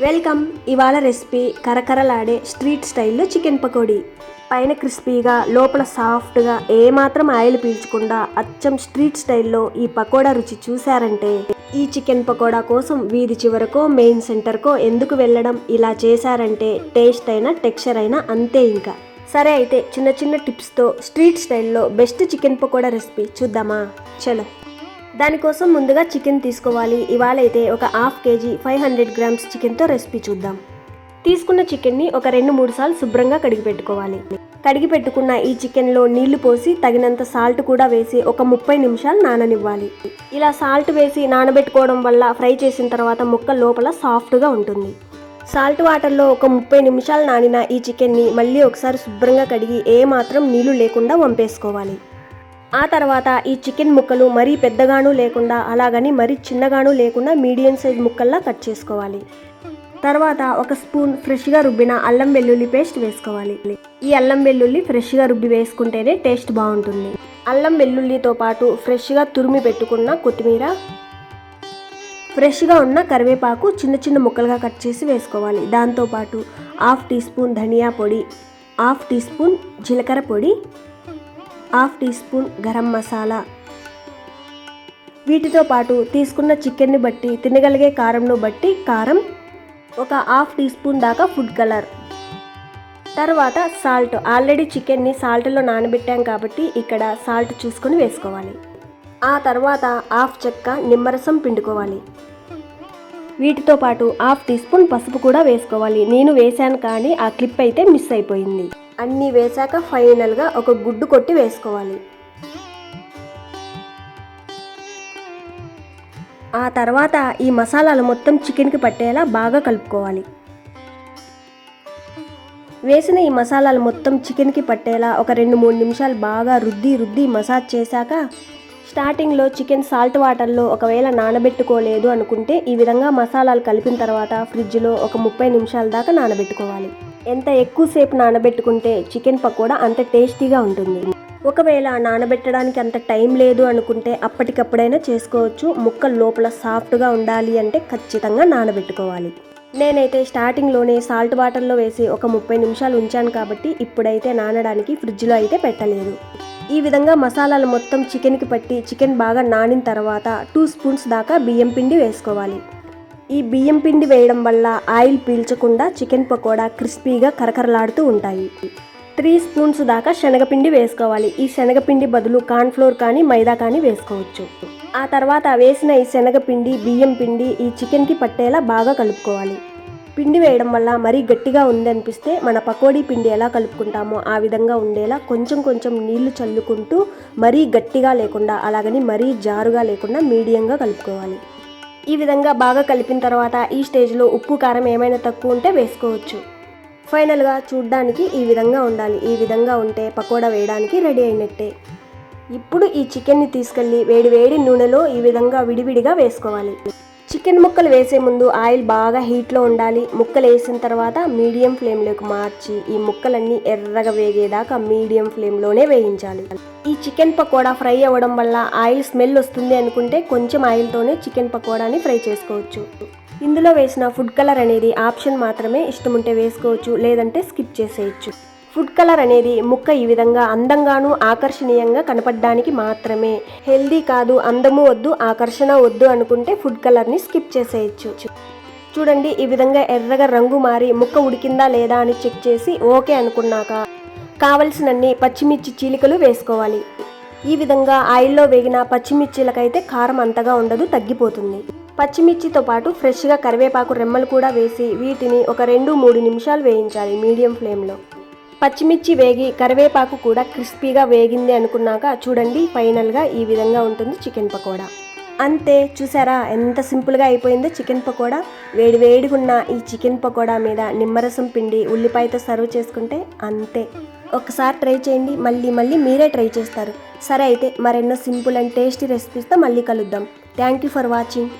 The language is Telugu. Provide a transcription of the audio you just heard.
వెల్కమ్. ఇవాళ రెసిపీ కరకరలాడే స్ట్రీట్ స్టైల్లో చికెన్ పకోడీ. పైన క్రిస్పీగా లోపల సాఫ్ట్గా ఏమాత్రం ఆయిల్ పీల్చకుండా అచ్చం స్ట్రీట్ స్టైల్లో ఈ పకోడా రుచి చూశారంటే ఈ చికెన్ పకోడా కోసం వీధి చివరకో మెయిన్ సెంటర్కో ఎందుకు వెళ్ళడం ఇలా చేశారంటే టేస్ట్ అయినా టెక్స్చర్ అయినా అంతే ఇంకా. సరే అయితే చిన్న చిన్న టిప్స్తో స్ట్రీట్ స్టైల్లో బెస్ట్ చికెన్ పకోడా రెసిపీ చూద్దామా? చలో. దానికోసం ముందుగా చికెన్ తీసుకోవాలి. ఇవాళ అయితే ఒక half KG five hundred grams చికెన్తో రెసిపీ చూద్దాం. తీసుకున్న చికెన్ని ఒక రెండు మూడు సార్లు శుభ్రంగా కడిగి పెట్టుకోవాలి. కడిగి పెట్టుకున్న ఈ చికెన్లో నీళ్ళు పోసి తగినంత సాల్ట్ కూడా వేసి ఒక ముప్పై నిమిషాలు నాననివ్వాలి. ఇలా సాల్ట్ వేసి నానబెట్టుకోవడం వల్ల ఫ్రై చేసిన తర్వాత ముక్క లోపల సాఫ్ట్గా ఉంటుంది. సాల్ట్ వాటర్లో ఒక ముప్పై నిమిషాలు నానిన ఈ చికెన్ని మళ్ళీ ఒకసారి శుభ్రంగా కడిగి ఏ మాత్రం నీళ్ళు లేకుండా వంపేసుకోవాలి. ఆ తర్వాత ఈ చికెన్ ముక్కలు మరీ పెద్దగాను లేకుండా అలాగని మరీ చిన్నగాను లేకుండా మీడియం సైజ్ ముక్కల్లా కట్ చేసుకోవాలి. తర్వాత ఒక స్పూన్ ఫ్రెష్గా రుబ్బిన అల్లం వెల్లుల్లి పేస్ట్ వేసుకోవాలి. ఈ అల్లం వెల్లుల్లి ఫ్రెష్గా రుబ్బి వేసుకుంటేనే టేస్ట్ బాగుంటుంది. అల్లం వెల్లుల్లితో పాటు ఫ్రెష్గా తురిమి పెట్టుకున్న కొత్తిమీర ఫ్రెష్గా ఉన్న కరివేపాకు చిన్న చిన్న ముక్కలుగా కట్ చేసి వేసుకోవాలి. దాంతోపాటు హాఫ్ టీ స్పూన్ ధనియా పొడి హాఫ్ టీ స్పూన్ జీలకర్ర పొడి half teaspoon garam masala. వీటితో పాటు తీసుకున్న చికెన్ని బట్టి తినగలిగే కారంను బట్టి కారం ఒక హాఫ్ టీ స్పూన్ దాకా ఫుడ్ కలర్. తర్వాత సాల్ట్. ఆల్రెడీ చికెన్ని సాల్ట్లో నానబెట్టాం కాబట్టి ఇక్కడ సాల్ట్ చూసుకొని వేసుకోవాలి. ఆ తర్వాత హాఫ్ చెక్క నిమ్మరసం పిండుకోవాలి. వీటితో పాటు హాఫ్ టీ స్పూన్ పసుపు కూడా వేసుకోవాలి. నేను వేశాను కానీ ఆ క్లిప్ అయితే మిస్ అయిపోయింది. అన్నీ వేశాక ఫైనల్గా ఒక గుడ్డు కొట్టి వేసుకోవాలి. ఆ తర్వాత ఈ మసాలాలు మొత్తం చికెన్కి పట్టేలా బాగా కలుపుకోవాలి. వేసిన ఈ మసాలాలు మొత్తం చికెన్కి పట్టేలా ఒక రెండు మూడు నిమిషాలు బాగా రుద్ది రుద్ది మసాజ్ చేశాక స్టార్టింగ్లో చికెన్ సాల్ట్ వాటర్లో ఒకవేళ నానబెట్టుకోలేదు అనుకుంటే ఈ విధంగా మసాలాలు కలిపిన తర్వాత ఫ్రిడ్జ్లో ఒక ముప్పై నిమిషాల దాకా నానబెట్టుకోవాలి. ఎంత ఎక్కువసేపు నానబెట్టుకుంటే చికెన్ పకోడా అంత టేస్టీగా ఉంటుంది. ఒకవేళ నానబెట్టడానికి అంత టైం లేదు అనుకుంటే అప్పటికప్పుడైనా చేసుకోవచ్చు. ముక్కలు లోపల సాఫ్ట్గా ఉండాలి అంటే ఖచ్చితంగా నానబెట్టుకోవాలి. నేనైతే స్టార్టింగ్లోనే సాల్ట్ వాటర్లో వేసి ఒక ముప్పై నిమిషాలు ఉంచాను కాబట్టి ఇప్పుడైతే నానడానికి ఫ్రిడ్జ్లో అయితే పెట్టలేదు. ఈ విధంగా మసాలాలు మొత్తం చికెన్కి పట్టి చికెన్ బాగా నానిన తర్వాత టూ స్పూన్స్ దాకా బియ్యం పిండి వేసుకోవాలి. ఈ బియ్యం పిండి వేయడం వల్ల ఆయిల్ పీల్చకుండా చికెన్ పకోడా క్రిస్పీగా కరకరలాడుతూ ఉంటాయి. త్రీ స్పూన్స్ దాకా శనగపిండి వేసుకోవాలి. ఈ శనగపిండి బదులు కార్న్ఫ్లోర్ కానీ మైదా కానీ వేసుకోవచ్చు. ఆ తర్వాత వేసిన ఈ శనగపిండి బియ్యం పిండి ఈ చికెన్కి పట్టేలా బాగా కలుపుకోవాలి. పిండి వేయడం వల్ల మరీ గట్టిగా ఉందనిపిస్తే మన పకోడీ పిండి ఎలా కలుపుకుంటామో ఆ విధంగా ఉండేలా కొంచెం కొంచెం నీళ్ళు చల్లుకుంటూ మరీ గట్టిగా లేకుండా అలాగని మరీ జారుగా లేకుండా మీడియంగా కలుపుకోవాలి. ఈ విధంగా బాగా కలిపిన తర్వాత ఈ స్టేజ్లో ఉప్పు కారం ఏమైనా తక్కువ ఉంటే వేసుకోవచ్చు. ఫైనల్గా చూడ్డానికి ఈ విధంగా ఉండాలి. ఈ విధంగా ఉంటే పకోడా వేయడానికి రెడీ అయినట్టే. ఇప్పుడు ఈ చికెన్ని తీసుకెళ్ళి వేడి వేడి నూనెలో ఈ విధంగా విడివిడిగా వేసుకోవాలి. చికెన్ ముక్కలు వేసే ముందు ఆయిల్ బాగా హీట్లో ఉండాలి. ముక్కలు వేసిన తర్వాత మీడియం ఫ్లేమ్లోకి మార్చి ఈ ముక్కలన్నీ ఎర్రగా వేగేదాకా మీడియం ఫ్లేమ్లోనే వేయించాలి. ఈ చికెన్ పకోడా ఫ్రై అవ్వడం వల్ల ఆయిల్ స్మెల్ వస్తుంది అనుకుంటే కొంచెం ఆయిల్తోనే చికెన్ పకోడాని ఫ్రై చేసుకోవచ్చు. ఇందులో వేసిన ఫుడ్ కలర్ అనేది ఆప్షన్ మాత్రమే ఇష్టం ఉంటే వేసుకోవచ్చు లేదంటే స్కిప్ చేసేయచ్చు. ఫుడ్ కలర్ అనేది ముక్క ఈ విధంగా అందంగాను ఆకర్షణీయంగా కనపడడానికి మాత్రమే. హెల్దీ కాదు అందము వద్దు ఆకర్షణ వద్దు అనుకుంటే ఫుడ్ కలర్ని స్కిప్ చేసేయచ్చు. చూడండి ఈ విధంగా ఎర్రగా రంగు మారి ముక్క ఉడికిందా లేదా అని చెక్ చేసి ఓకే అనుకున్నాక కావలసినన్ని పచ్చిమిర్చి చీలికలు వేసుకోవాలి. ఈ విధంగా ఆయిల్లో వేగిన పచ్చిమిర్చిలకైతే కారం అంతగా ఉండదు తగ్గిపోతుంది. పచ్చిమిర్చితో పాటు ఫ్రెష్గా కరివేపాకు రెమ్మలు కూడా వేసి వీటిని ఒక రెండు మూడు నిమిషాలు వేయించాలి మీడియం ఫ్లేమ్లో. పచ్చిమిర్చి వేగి కరివేపాకు కూడా క్రిస్పీగా వేగింది అనుకున్నాక చూడండి ఫైనల్గా ఈ విధంగా ఉంటుంది చికెన్ పకోడా. అంతే చూసారా? ఎంత సింపుల్గా అయిపోయిందో చికెన్ పకోడా. వేడి వేడిగున్న ఈ చికెన్ పకోడా మీద నిమ్మరసం పిండి ఉల్లిపాయతో సర్వ్ చేసుకుంటే అంతే. ఒకసారి ట్రై చేయండి మళ్ళీ మళ్ళీ మీరే ట్రై చేస్తారు. సరే అయితే మరెన్నో సింపుల్ అండ్ టేస్టీ రెసిపీస్తో మళ్ళీ కలుద్దాం. Thank you for watching